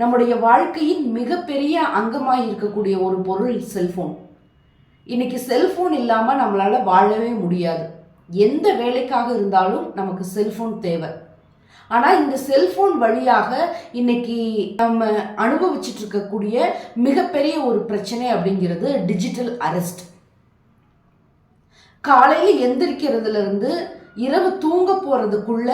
நம்முடைய வாழ்க்கையின் மிகப்பெரிய அங்கமாக இருக்கக்கூடிய ஒரு பொருள் செல்ஃபோன் இன்னைக்கு செல்ஃபோன் இல்லாமல் நம்மளால் வாழவே முடியாது. எந்த வேலைக்காக இருந்தாலும் நமக்கு செல்ஃபோன் தேவை. ஆனால் இந்த செல்ஃபோன் வழியாக இன்னைக்கு நம்ம அனுபவிச்சுட்டு இருக்கக்கூடிய மிகப்பெரிய ஒரு பிரச்சனை அப்படிங்கிறது டிஜிட்டல் அரெஸ்ட். காலையில் எந்திரிக்கிறதுலேருந்து இரவு தூங்க போகிறதுக்குள்ள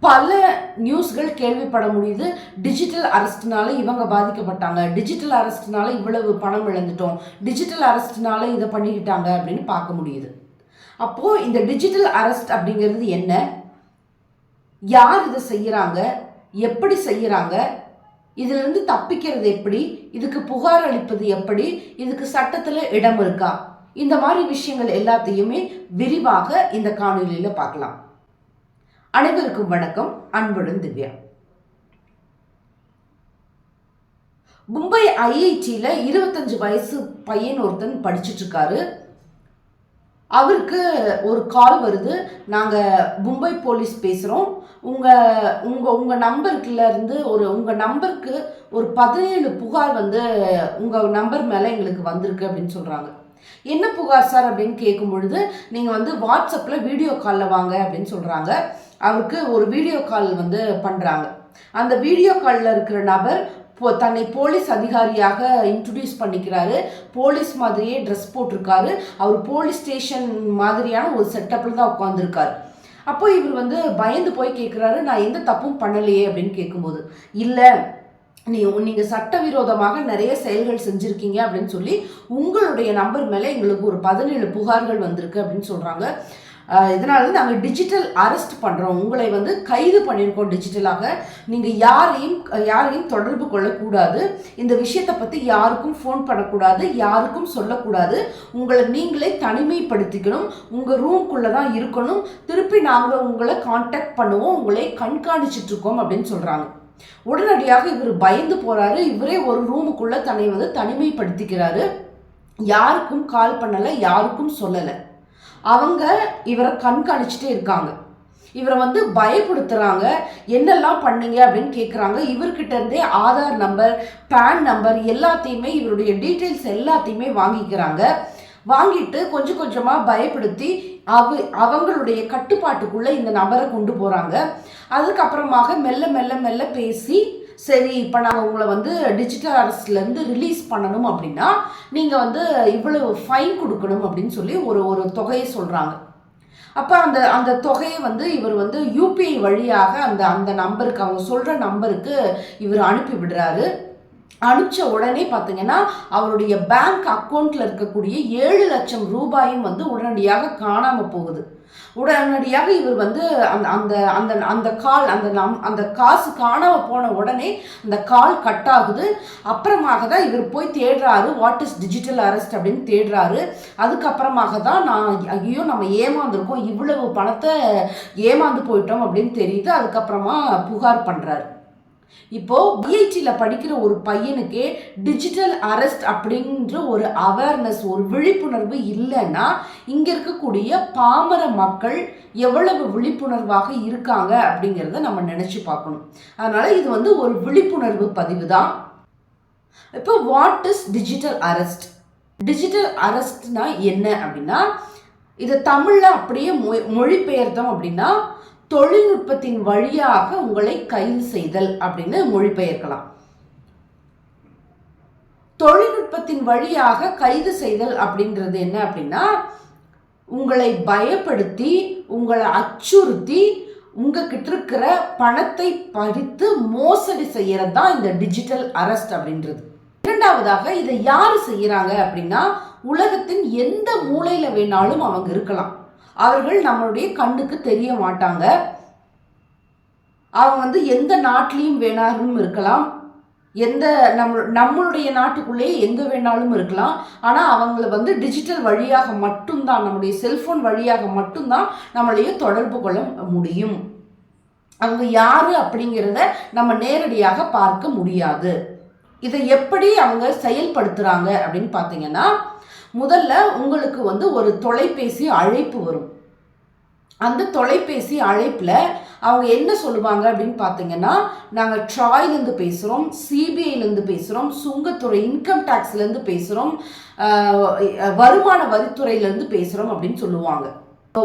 பல நியூஸ்கள் கேள்விப்பட முடியுது. டிஜிட்டல் அரெஸ்ட்னால இவங்க பாதிக்கப்பட்டாங்க. டிஜிட்டல் அரெஸ்ட்னால இவ்வளவு பணம் இழந்துட்டோம். டிஜிட்டல் அரெஸ்ட்னால இதை பண்ணிக்கிட்டாங்க அப்படின்னு பார்க்க முடியுது. அப்போது இந்த டிஜிட்டல் அரெஸ்ட் அப்படிங்கிறது என்ன? யார் இதை செய்கிறாங்க எப்படி செய்கிறாங்க இதிலிருந்து தப்பிக்கிறது எப்படி? இதுக்கு புகார் அளிப்பது எப்படி? இதுக்கு சட்டத்தில் இடம் இருக்கா? இந்த மாதிரி விஷயங்கள் எல்லாத்தையுமே விரிவாக இந்த காணொலியில் பார்க்கலாம். அனைவருக்கும் வணக்கம். அன்புடன் திவ்யா. மும்பை ஐஐடியில் இருபத்தஞ்சு வயசு பையன் ஒருத்தன் படிச்சுட்டு இருக்காரு அவருக்கு ஒரு கால் வருது. நாங்கள் மும்பை போலீஸ் பேசுகிறோம் உங்கள் உங்கள் உங்கள் நம்பருக்குலேருந்து ஒரு உங்கள் நம்பருக்கு ஒரு பதினேழு புகார் வந்து உங்கள் நம்பர் மேலே எங்களுக்கு வந்திருக்கு அப்படின்னு சொல்கிறாங்க என்ன புகார் சார் அப்படின்னு கேட்கும் பொழுது நீங்கள் வந்து வாட்ஸ்அப்பில் வீடியோ காலில் வாங்க அப்படின்னு சொல்கிறாங்க அவருக்கு ஒரு வீடியோ கால் வந்து பண்ணுறாங்க அந்த வீடியோ காலில் இருக்கிற நபர் போ தன்னை போலீஸ் அதிகாரியாக இன்ட்ரடியூஸ் பண்ணிக்கிறாரு. போலீஸ் மாதிரியே ட்ரெஸ் போட்டிருக்காரு. அவர் போலீஸ் ஸ்டேஷன் மாதிரியான ஒரு செட்டப்பில் தான் உட்காந்துருக்காரு அப்போ இவர் வந்து பயந்து போய் கேட்குறாரு நான் எந்த தப்பும் பண்ணலையே அப்படின்னு கேட்கும்போது இல்லை நீ நீங்கள் சட்டவிரோதமாக நிறைய செயல்கள் செஞ்சுருக்கீங்க அப்படின்னு சொல்லி உங்களுடைய நம்பர் மேலே எங்களுக்கு ஒரு பதினேழு புகார்கள் வந்திருக்கு அப்படின்னு சொல்கிறாங்க இதனால நாங்கள் டிஜிட்டல் அரெஸ்ட் பண்ணுறோம் உங்களை வந்து கைது பண்ணியிருக்கோம் டிஜிட்டலாக நீங்கள் யாரையும் யாரையும் தொடர்பு கொள்ளக்கூடாது. இந்த விஷயத்தை பற்றி யாருக்கும் ஃபோன் பண்ணக்கூடாது யாருக்கும் சொல்லக்கூடாது. உங்களை நீங்களே தனிமைப்படுத்திக்கணும். உங்கள் ரூம்குள்ளே தான் இருக்கணும். திருப்பி நாங்கள் உங்களை காண்டாக்ட் பண்ணுவோம். உங்களை கண்காணிச்சிட்டு இருக்கோம் அப்படின்னு சொல்கிறாங்க உடனடியாக இவர் பயந்து போறாரு. இவரே ஒரு ரூமுக்குள்ள தன்னை வந்து தனிமைப்படுத்திக்கிறாரு. யாருக்கும் கால் பண்ணலை யாருக்கும் சொல்லலை. அவங்க இவரை கண்காணிச்சுட்டே இருக்காங்க. இவரை வந்து பயப்படுத்துகிறாங்க என்னெல்லாம் பண்ணீங்க அப்படின்னு கேட்குறாங்க இவர்கிட்ட இருந்தே ஆதார் நம்பர் பேன் நம்பர் எல்லாத்தையுமே இவருடைய டீட்டெயில்ஸ் எல்லாத்தையுமே வாங்கிக்கிறாங்க. வாங்கிட்டு கொஞ்சம் கொஞ்சமாக பயப்படுத்தி அவ அவங்களுடைய கட்டுப்பாட்டுக்குள்ளே இந்த நபரை கொண்டு போகிறாங்க அதுக்கப்புறமாக மெல்ல மெல்ல மெல்ல பேசி சரி இப்போ நாங்கள் உங்களை வந்து டிஜிட்டல் அரசுலேருந்து ரிலீஸ் பண்ணணும் அப்படின்னா நீங்கள் வந்து இவ்வளவு ஃபைன் கொடுக்கணும் அப்படின்னு சொல்லி ஒரு ஒரு தொகையை சொல்கிறாங்க அப்போ அந்த அந்த தொகையை வந்து இவர் வந்து யூபிஐ வழியாக அந்த அந்த நம்பருக்கு அவங்க சொல்கிற நம்பருக்கு இவர் அனுப்பி விடுறாரு. அனுப்பிச்ச உடனே பார்த்தீங்கன்னா அவருடைய பேங்க் அக்கௌண்ட்டில் இருக்கக்கூடிய ஏழு லட்சம் ரூபாயும் வந்து உடனடியாக காணாமல் போகுது. உடனடியாக இவர் வந்து அந்த அந்த அந்த அந்த கால் அந்த நம் அந்த காசு காணாமல் போன உடனே அந்த கால் கட் ஆகுது. அப்புறமாக தான் இவர் போய் தேடுறாரு வாட் இஸ் டிஜிட்டல் அரெஸ்ட் அப்படின்னு தேடுறாரு. அதுக்கப்புறமாக தான் நான் ஐயோ நம்ம ஏமாந்துருக்கோம் இவ்வளவு பணத்தை ஏமாந்து போயிட்டோம் அப்படின்னு தெரியுது. அதுக்கப்புறமா புகார் பண்ணுறாரு இப்போ பிஐடியில் படிக்கிற ஒரு பையனுக்கே டிஜிட்டல் அரெஸ்ட் அப்படின்ற ஒரு அவேர்னஸ் ஒரு விழிப்புணர்வு இல்லைன்னா இங்கே இருக்கக்கூடிய பாமர மக்கள் எவ்வளவு விழிப்புணர்வாக இருக்காங்க அப்படிங்கிறத நம்ம நினச்சி பார்க்கணும். அதனால் இது வந்து ஒரு விழிப்புணர்வு பதிவு தான். இப்போ what is digital arrest digital அரெஸ்ட்னா என்ன அப்படின்னா இதை தமிழில் அப்படியே மொ மொழிபெயர்த்தோம் அப்படின்னா தொழில்நுட்பத்தின் வழியாக உங்களை கைது செய்தல் அப்படின்னு மொழிபெயர்க்கலாம். தொழில்நுட்பத்தின் வழியாக கைது செய்தல் அப்படின்றது என்ன அப்படின்னா உங்களை பயப்படுத்தி உங்களை அச்சுறுத்தி உங்ககிட்ட இருக்கிற பணத்தை பறித்து மோசடி செய்யறது தான் இந்த டிஜிட்டல் அரெஸ்ட் அப்படின்றது. இரண்டாவதாக இதை யார் செய்யறாங்க அப்படின்னா உலகத்தின் எந்த மூலையில் வேணாலும் அவங்க இருக்கலாம். அவர்கள் நம்மளுடைய கண்ணுக்கு தெரிய மாட்டாங்க. அவங்க வந்து எந்த நாட்டிலையும் வேணாலும் இருக்கலாம். எந்த நம்ம நம்மளுடைய நாட்டுக்குள்ளேயே எங்கே வேணாலும் இருக்கலாம். ஆனால் அவங்கள வந்து டிஜிட்டல் வழியாக மட்டும்தான் நம்முடைய செல்ஃபோன் வழியாக மட்டும்தான் நம்மளையே தொடர்பு கொள்ள முடியும். அவங்க யார் அப்படிங்கிறத நம்ம நேரடியாக பார்க்க முடியாது. இதை எப்படி அவங்க செயல்படுத்துகிறாங்க அப்படின்னு பார்த்தீங்கன்னா முதல்ல உங்களுக்கு வந்து ஒரு தொலைபேசி அழைப்பு வரும். அந்த தொலைபேசி அழைப்பில் அவங்க என்ன சொல்லுவாங்க அப்படின்னு பார்த்தீங்கன்னா நாங்கள் ட்ராய்லேருந்து பேசுகிறோம் சிபிஐலேருந்து பேசுகிறோம் சுங்கத்துறை இன்கம் டேக்ஸ்லேருந்து பேசுகிறோம் வருமான வரித்துறையிலேருந்து பேசுகிறோம் அப்படின்னு சொல்லுவாங்க.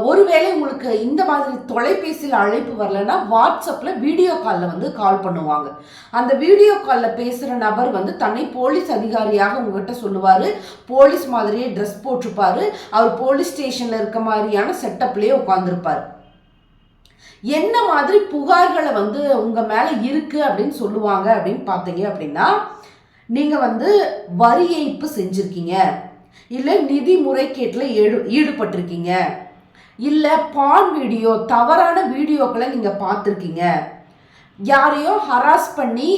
ஒருவேளை உங்களுக்கு இந்த மாதிரி தொலைபேசியில் அழைப்பு வரலன்னா வாட்ஸ்அப்பில் வீடியோ காலில் வந்து கால் பண்ணுவாங்க. அந்த வீடியோ காலில் பேசுகிற நபர் வந்து தன்னை போலீஸ் அதிகாரியாக உங்ககிட்ட சொல்லுவார். போலீஸ் மாதிரியே ட்ரெஸ் போட்டிருப்பார். அவர் போலீஸ் ஸ்டேஷனில் இருக்க மாதிரியான செட்டப்லேயே உட்காந்துருப்பார் என்ன மாதிரி புகார்களை வந்து உங்கள் மேலே இருக்குது அப்படின்னு சொல்லுவாங்க அப்படின்னு பார்த்தீங்க அப்படின்னா நீங்கள் வந்து வரி ஏய்ப்பு செஞ்சுருக்கீங்க. இல்லை நிதி முறைகேட்டில் ஈடு ஈடுபட்டிருக்கீங்க இல்லை பான் வீடியோ தவறான வீடியோக்களை நீங்கள் பார்த்துருக்கீங்க. யாரையோ ஹராஸ் பண்ணி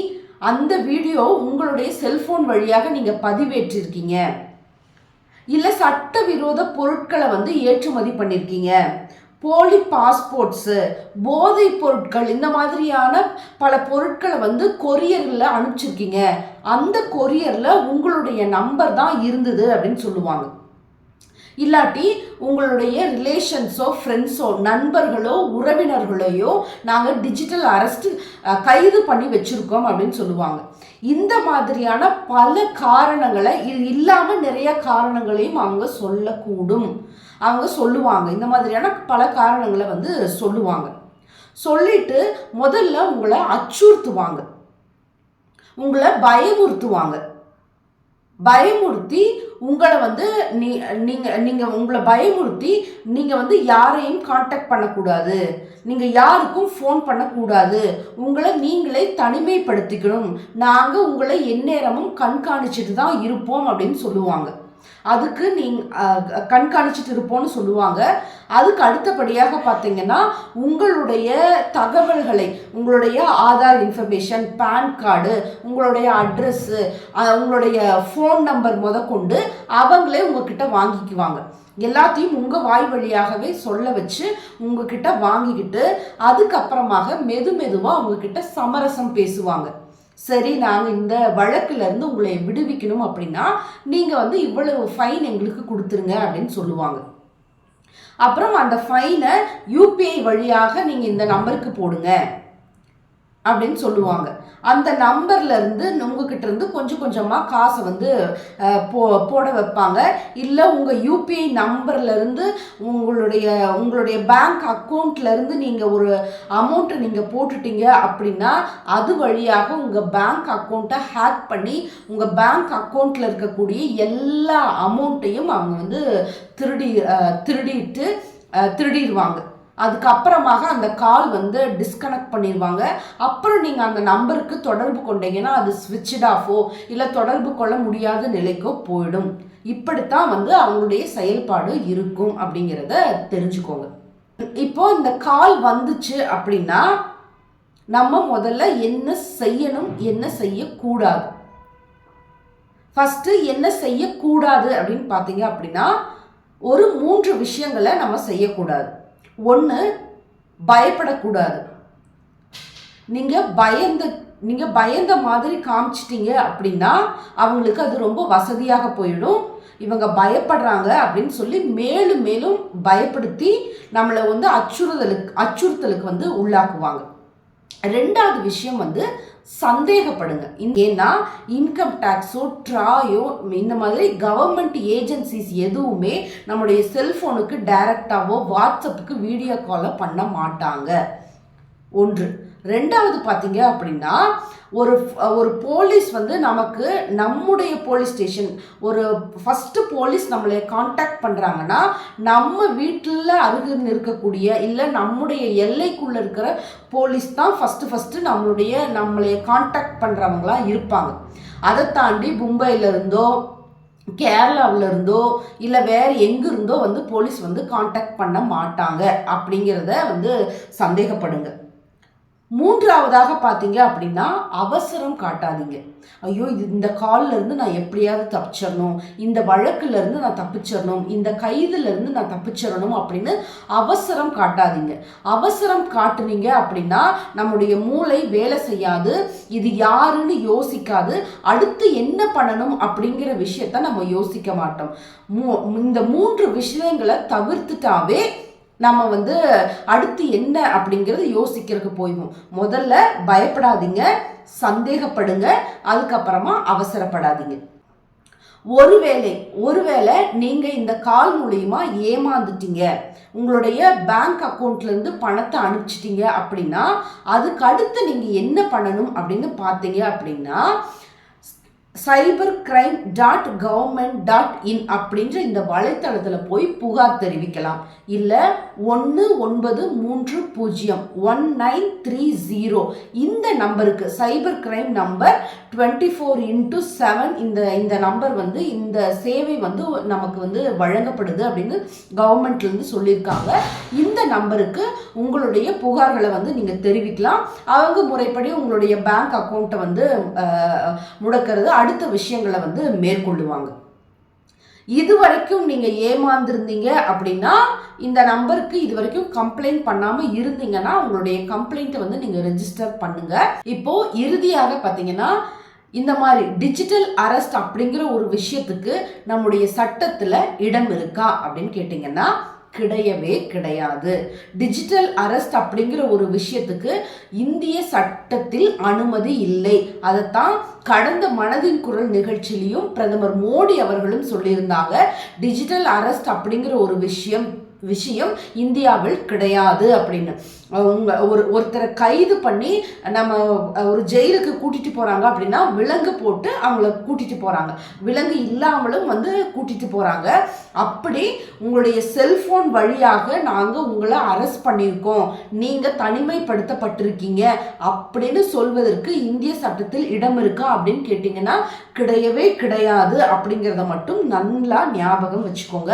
அந்த வீடியோ உங்களுடைய செல்ஃபோன் வழியாக நீங்கள் பதிவேற்றிருக்கீங்க. இல்லை சட்டவிரோத பொருட்களை வந்து ஏற்றுமதி பண்ணியிருக்கீங்க போலி பாஸ்போர்ட்ஸு போதைப் பொருட்கள் இந்த மாதிரியான பல பொருட்களை வந்து கொரியரில் அனுப்பிச்சிருக்கீங்க. அந்த கொரியரில் உங்களுடைய நம்பர் தான் இருந்தது அப்படின்னு சொல்லுவாங்க. இல்லாட்டி உங்களுடைய ரிலேஷன்ஸோ ஃப்ரெண்ட்ஸோ நண்பர்களோ உறவினர்களையோ நாங்கள் டிஜிட்டல் அரெஸ்ட் கைது பண்ணி வச்சுருக்கோம் அப்படின்னு சொல்லுவாங்க. இந்த மாதிரியான பல காரணங்களை இது இல்லாமல் நிறைய காரணங்களையும் அவங்க சொல்லக்கூடும். அவங்க சொல்லுவாங்க. இந்த மாதிரியான பல காரணங்களை வந்து சொல்லுவாங்க. சொல்லிட்டு முதல்ல உங்களை அச்சுறுத்துவாங்க. உங்களை பயமுறுத்துவாங்க. பயமுறுத்தி உங்களை வந்து நீ நீங்கள் நீங்கள் உங்களை பயமுறுத்தி நீங்கள் வந்து யாரையும் காண்டாக்ட் பண்ணக்கூடாது. நீங்கள் யாருக்கும் ஃபோன் பண்ணக்கூடாது. உங்களை நீங்களே தனிமைப்படுத்திக்கணும். நாங்கள் உங்களை எந்நேரமும் கண்காணிச்சுட்டு தான் இருப்போம் அப்படின்னு சொல்லுவாங்க. அதுக்கு நீங்கள் கண்காணிச்சிட்டு இருப்போம்னு சொல்லுவாங்க. அதுக்கு அடுத்தபடியாக பார்த்தீங்கன்னா உங்களுடைய தகவல்களை உங்களுடைய ஆதார் இன்ஃபர்மேஷன் பேன் கார்டு உங்களுடைய அட்ரஸ்ஸு உங்களுடைய ஃபோன் நம்பர் முதற்கொண்டு அவங்களே உங்ககிட்ட வாங்கிக்குவாங்க. எல்லாத்தையும் உங்கள் வாய் வழியாகவே சொல்ல வச்சு உங்ககிட்ட வாங்கிக்கிட்டு அதுக்கப்புறமாக மெது மெதுவாக உங்ககிட்ட சமரசம் பேசுவாங்க. சரி நாங்கள் இந்த வழக்கிலேருந்து உங்களை விடுவிக்கணும் அப்படின்னா நீங்கள் வந்து இவ்வளவு ஃபைன் எங்களுக்கு கொடுத்துருங்க அப்படின்னு சொல்லுவாங்க. அப்புறம் அந்த ஃபைனை யூபிஐ வழியாக நீங்கள் இந்த நம்பருக்கு போடுங்க. அப்படின்னு சொல்லுவாங்க. அந்த நம்பர்லேருந்து உங்ககிட்ட இருந்து கொஞ்சம் கொஞ்சமாக காசை வந்து போ போட வைப்பாங்க. இல்லை உங்கள் யூபிஐ நம்பர்லேருந்து உங்களுடைய உங்களுடைய பேங்க் அக்கௌண்ட்லேருந்து நீங்கள் ஒரு அமௌண்ட்டை நீங்கள் போட்டுட்டீங்க அப்படின்னா அது வழியாக உங்கள் பேங்க் அக்கௌண்ட்டை ஹேக் பண்ணி உங்கள் பேங்க் அக்கௌண்ட்டில் இருக்கக்கூடிய எல்லா அமௌண்ட்டையும் அவங்க வந்து திருடி திருடிட்டு திருடிடுவாங்க அதுக்கப்புறமாக அந்த கால் வந்து டிஸ்கனெக்ட் பண்ணிடுவாங்க அப்புறம் நீங்கள் அந்த நம்பருக்கு தொடர்பு கொண்டீங்கன்னா அது ஸ்விட்ச் ஆஃபோ இல்லை தொடர்பு கொள்ள முடியாத நிலைக்கோ போயிடும். இப்படித்தான் வந்து அவங்களுடைய செயல்பாடு இருக்கும் அப்படிங்கிறத தெரிஞ்சுக்கோங்க. இப்போ இந்த கால் வந்துச்சு அப்படின்னா நம்ம முதல்ல என்ன செய்யணும் என்ன செய்யக்கூடாது? ஃபஸ்ட்டு என்ன செய்யக்கூடாது அப்படின்னு பார்த்தீங்க அப்படின்னா ஒரு மூன்று விஷயங்களை நம்ம செய்யக்கூடாது. ஒன்று பயப்படக்கூடாது. நீங்கள் பயந்து நீங்கள் பயந்த மாதிரி காமிச்சிட்டிங்க அப்படின்னா அவங்களுக்கு அது ரொம்ப வசதியாக போயிடும். இவங்க பயப்படுறாங்க அப்படின்னு சொல்லி மேலும் மேலும் பயப்படுத்தி நம்மளை வந்து அச்சுறுத்தலுக்கு அச்சுறுத்தலுக்கு வந்து உள்ளாக்குவாங்க. ரெண்டாவது விஷயம் வந்து சந்தேகப்படுங்க. ஏன்னா இன்கம் டேக்ஸோ ட்ராயோ இந்த மாதிரி கவர்மெண்ட் ஏஜென்சிஸ் எதுவுமே நம்முடைய செல்ஃபோனுக்கு டைரக்டாவோ வாட்ஸ்அப்புக்கு வீடியோ காலோ பண்ண மாட்டாங்க. ஒன்று. ரெண்டாவது பார்த்தீங்க அப்படின்னா ஒரு ஒரு போலீஸ் வந்து நமக்கு நம்முடைய போலீஸ் ஸ்டேஷன் ஒரு ஃபஸ்ட்டு போலீஸ் நம்மளை காண்டாக்ட் பண்ணுறாங்கன்னா நம்ம வீட்டில் அருகில் இருக்கக்கூடிய இல்லை நம்முடைய எல்லைக்குள்ளே இருக்கிற போலீஸ் தான் ஃபஸ்ட்டு ஃபஸ்ட்டு நம்மளுடைய நம்மளை காண்டாக்ட் பண்ணுறவங்களாம் இருப்பாங்க. அதை தாண்டி மும்பையிலேருந்தோ கேரளாவிலேருந்தோ இல்லை வேறு எங்கே இருந்தோ வந்து போலீஸ் வந்து காண்டாக்ட் பண்ண மாட்டாங்க அப்படிங்கிறத வந்து சந்தேகப்படுங்க. மூன்றாவதாக பார்த்தீங்க அப்படின்னா அவசரம் காட்டாதீங்க. ஐயோ இது இந்த இருந்து நான் எப்படியாவது தப்பிச்சிடணும் இந்த வழக்குலேருந்து நான் தப்பிச்சிடணும் இந்த கைதுலேருந்து நான் தப்பிச்சிடணும் அப்படின்னு அவசரம் காட்டாதீங்க. அவசரம் காட்டுனீங்க அப்படின்னா நம்முடைய மூளை வேலை செய்யாது இது யாருன்னு யோசிக்காது அடுத்து என்ன பண்ணணும் அப்படிங்கிற விஷயத்த நம்ம யோசிக்க மாட்டோம். மூ இந்த மூன்று விஷயங்களை தவிர்த்துட்டாவே நம்ம வந்து அடுத்து என்ன அப்படிங்கிறது யோசிக்கிறதுக்கு போய்வோம் முதல்ல பயப்படாதீங்க சந்தேகப்படுங்க அதுக்கப்புறமா அவசரப்படாதீங்க. ஒருவேளை ஒருவேளை நீங்கள் இந்த கால் மூலியமா ஏமாந்துட்டீங்க. உங்களுடைய பேங்க் அக்கௌண்ட்லேருந்து பணத்தை அனுப்பிச்சிட்டீங்க அப்படின்னா அதுக்கு அடுத்து நீங்கள் என்ன பண்ணணும் அப்படின்னு பார்த்தீங்க அப்படின்னா cyber crime dot government dot in அப்படின்ற இந்த வலைத்தளத்தில் போய் புகார் தெரிவிக்கலாம். இல்லை ஒன்று ஒன்பது மூன்று பூஜ்ஜியம் ஒன் நைன் த்ரீ ஜீரோ. இந்த நம்பருக்கு cyber crime number twenty four into seven இந்த இந்த நம்பர் வந்து இந்த சேவை வந்து நமக்கு வந்து வழங்கப்படுது அப்படின்னு கவர்மெண்ட்லேருந்து சொல்லியிருக்காங்க. இந்த நம்பருக்கு உங்களுடைய புகார்களை வந்து நீங்கள் தெரிவிக்கலாம். அவங்க முறைப்படி உங்களுடைய பேங்க் அக்கௌண்ட்டை வந்து முடக்கிறது அடுத்த விஷயங்களை வந்து மேற்கொள்ளுவாங்க. இது வரைக்கும் நீங்கள் ஏமாந்துருந்தீங்க அப்படின்னா இந்த நம்பருக்கு இது வரைக்கும் கம்ப்ளைண்ட் பண்ணாமல் இருந்தீங்கன்னா உங்களுடைய கம்ப்ளைண்ட்டை வந்து நீங்கள் ரெஜிஸ்டர் பண்ணுங்க. இப்போ இறுதியாக பார்த்தீங்கன்னா இந்த மாதிரி டிஜிட்டல் அரெஸ்ட் அப்படிங்கிற ஒரு விஷயத்துக்கு நம்முடைய சட்டத்தில் இடம் இருக்கா அப்படின்னு கேட்டிங்கன்னா கிடையவே கிடையாது. டிஜிட்டல் அரெஸ்ட் அப்படிங்கிற ஒரு விஷயத்துக்கு இந்திய சட்டத்தில் அனுமதி இல்லை. அதைத்தான் கடந்த மனதின் குரல் நிகழ்ச்சியிலையும் பிரதமர் மோடி அவர்களும் சொல்லியிருந்தாங்க. டிஜிட்டல் அரெஸ்ட் அப்படிங்கிற ஒரு விஷயம் விஷயம் இந்தியாவில் கிடையாது அப்படின்னு. உங்க ஒரு ஒருத்தரை கைது பண்ணி நம்ம ஒரு ஜெயிலுக்கு கூட்டிட்டு போறாங்க அப்படின்னா விலங்கு போட்டு அவங்கள கூட்டிட்டு போறாங்க. விலங்கு இல்லாமலும் வந்து கூட்டிட்டு போறாங்க. அப்படி உங்களுடைய செல்போன் வழியாக நாங்கள் உங்களை அரெஸ்ட் பண்ணியிருக்கோம். நீங்க தனிமைப்படுத்தப்பட்டிருக்கீங்க. அப்படின்னு சொல்வதற்கு இந்திய சட்டத்தில் இடம் இருக்கா அப்படின்னு கேட்டிங்கன்னா கிடையவே கிடையாது அப்படிங்கிறத மட்டும் நல்லா ஞாபகம் வச்சுக்கோங்க.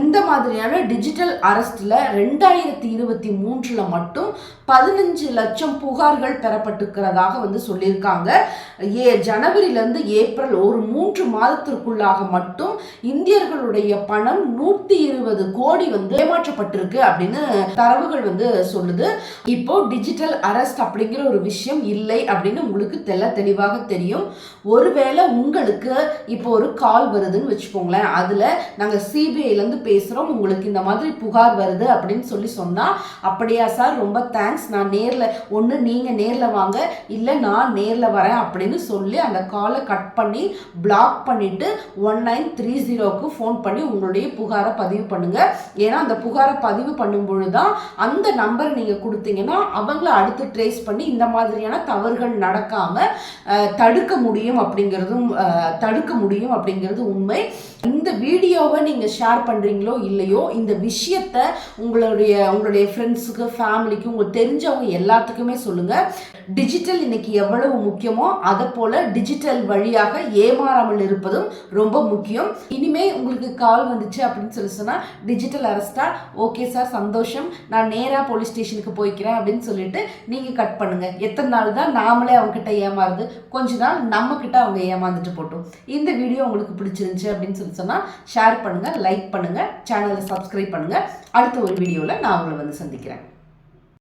இந்த மாதிரியான டிஜிட்டல் அரெஸ்டில் ரெண்டாயிரத்தி இருபத்தி மூன்றில் மட்டும் பதினஞ்சு லட்சம் புகார்கள் பெறப்பட்டிருக்கிறதாக வந்து சொல்லியிருக்காங்க. ஏ ஜனவரியிலேருந்து ஏப்ரல் ஒரு மூன்று மாதத்திற்குள்ளாக மட்டும் இந்தியர்களுடைய பணம் நூற்றி இருபது கோடி வந்து ஏமாற்றப்பட்டிருக்கு அப்படின்னு தரவுகள் வந்து சொல்லுது. இப்போ டிஜிட்டல் அரெஸ்ட் அப்படிங்கிற ஒரு விஷயம் இல்லை அப்படின்னு உங்களுக்கு தெல்ல தெளிவாக தெரியும். ஒருவேளை உங்களுக்கு இப்போ ஒரு கால் வருதுன்னு வச்சுக்கோங்களேன். அதில் நாங்கள் சிபிஐலேருந்து பேசுகிறோம் உங்களுக்கு இந்த மாதிரி புகார் வருது அப்படின்னு சொல்லி சொன்னால் அப்படியா சார் ரொம்ப தேங்க்ஸ் நான் நேரில் ஒன்று நீங்கள் நேரில் வாங்க. இல்லை நான் நேரில் வரேன் அப்படின்னு சொல்லி அந்த காலை கட் பண்ணி பிளாக் பண்ணிவிட்டு ஒன் நைன் த்ரீ ஜீரோவுக்கு ஃபோன் பண்ணி உங்களுடைய புகாரை பதிவு பண்ணுங்கள் ஏன்னா அந்த புகாரை பதிவு பண்ணும்பொழுது தான் அந்த நம்பர் நீங்கள் கொடுத்தீங்கன்னா அவங்கள அடுத்து ட்ரேஸ் பண்ணி இந்த மாதிரியான தவறுகள் நடக்காமல் தடுக்க முடியும் அப்படிங்கிறதும் தடுக்க முடியும் அப்படிங்கிறது உண்மை. இந்த வீடியோவை நீங்கள் ஷேர் பண்ணுறீங்களோ இல்லையோ இந்த விஷயத்த உங்களுடைய உங்களுடைய ஃப்ரெண்ட்ஸுக்கு ஃபேமிலிக்கு உங்களுக்கு தெரிஞ்சவங்க எல்லாத்துக்குமே சொல்லுங்கள் டிஜிட்டல் இன்னைக்கு எவ்வளவு முக்கியமோ அதை போல் டிஜிட்டல் வழியாக ஏமாறாமல் இருப்பதும் ரொம்ப முக்கியம். இனிமே உங்களுக்கு கால் வந்துச்சு அப்படின்னு சொல்லி சொன்னால் டிஜிட்டல் அரெஸ்டா ஓகே சார் சந்தோஷம். நான் நேராக போலீஸ் ஸ்டேஷனுக்கு போய்க்கிறேன் அப்படின்னு சொல்லிட்டு நீங்கள் கட் பண்ணுங்கள் எத்தனை நாள் தான் நாமளே அவங்ககிட்ட ஏமாறுது? கொஞ்ச நாள் நம்மக்கிட்ட அவங்க ஏமாந்துட்டு போட்டோம். இந்த வீடியோ உங்களுக்கு பிடிச்சிருந்துச்சு அப்படின்னு சொல்லி பிடிச்சிருந்துச்சுன்னா ஷேர் பண்ணுங்கள் லைக் பண்ணுங்கள் சேனலை சப்ஸ்கிரைப் பண்ணுங்கள் அடுத்த ஒரு வீடியோவில் நான் உங்களை வந்து சந்திக்கிறேன்.